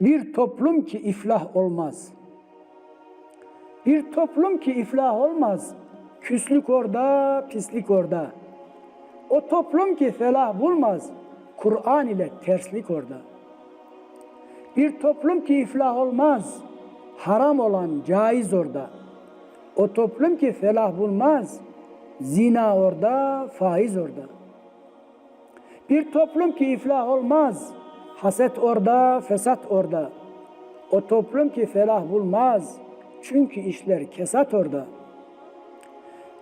Bir toplum ki iflah olmaz. Bir toplum ki iflah olmaz. Küslük orada, pislik orada. O toplum ki felah bulmaz. Kur'an ile terslik orada. Bir toplum ki iflah olmaz. Haram olan caiz orada. O toplum ki felah bulmaz. Zina orada, faiz orada. Bir toplum ki iflah olmaz. Haset orada, fesat orada. O toplum ki felah bulmaz. Çünkü işler kesat orada.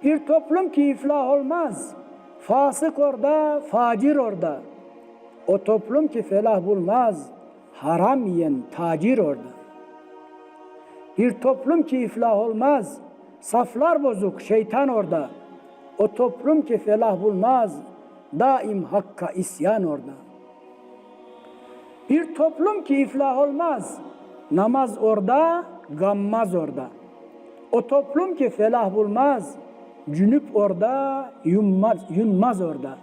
Bir toplum ki iflah olmaz. Fasık orada, facir orada. O toplum ki felah bulmaz. Haram yiyen tacir orada. Bir toplum ki iflah olmaz. Saflar bozuk, şeytan orada. O toplum ki felah bulmaz. Daim hakka isyan orada. Bir toplum ki iflah olmaz. Namaz orada, gammaz orada. O toplum ki felah bulmaz. Cünüp orada, yunmaz, yunmaz orada.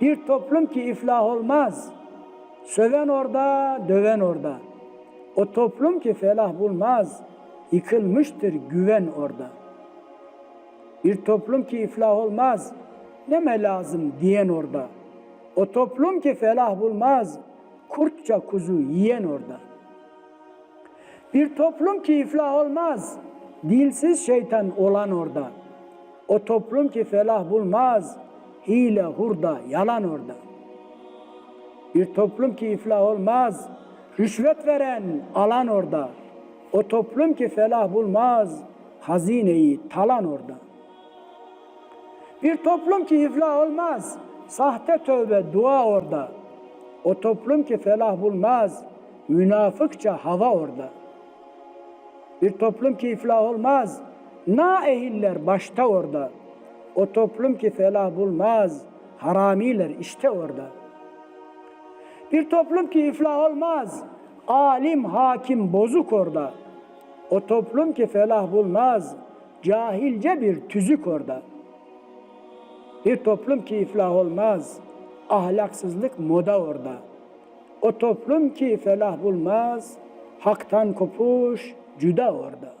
Bir toplum ki iflah olmaz. Söven orada, döven orada. O toplum ki felah bulmaz. Yıkılmıştır güven orada. Bir toplum ki iflah olmaz. Neme lazım diyen orada. O toplum ki felah bulmaz. Kurtça kuzu yiyen orada. Bir toplum ki iflah olmaz. Dilsiz şeytan olan orada. O toplum ki felah bulmaz. Hile, hurda, yalan orada. Bir toplum ki iflah olmaz. Rüşvet veren alan orada. O toplum ki felah bulmaz. Hazineyi talan orada. Bir toplum ki iflah olmaz. Sahte tövbe dua orada. O toplum ki felah bulmaz. Münafıkça hava orada. Bir toplum ki iflah olmaz. Na ehiller başta orada. O toplum ki felah bulmaz. Haramiler işte orada. Bir toplum ki iflah olmaz. Alim hakim bozuk orada. O toplum ki felah bulmaz. Cahilce bir tüzük orada. Bir toplum ki iflah olmaz. Ahlaksızlık moda orada. O toplum ki felah bulmaz. Haktan kopuş cüda orada.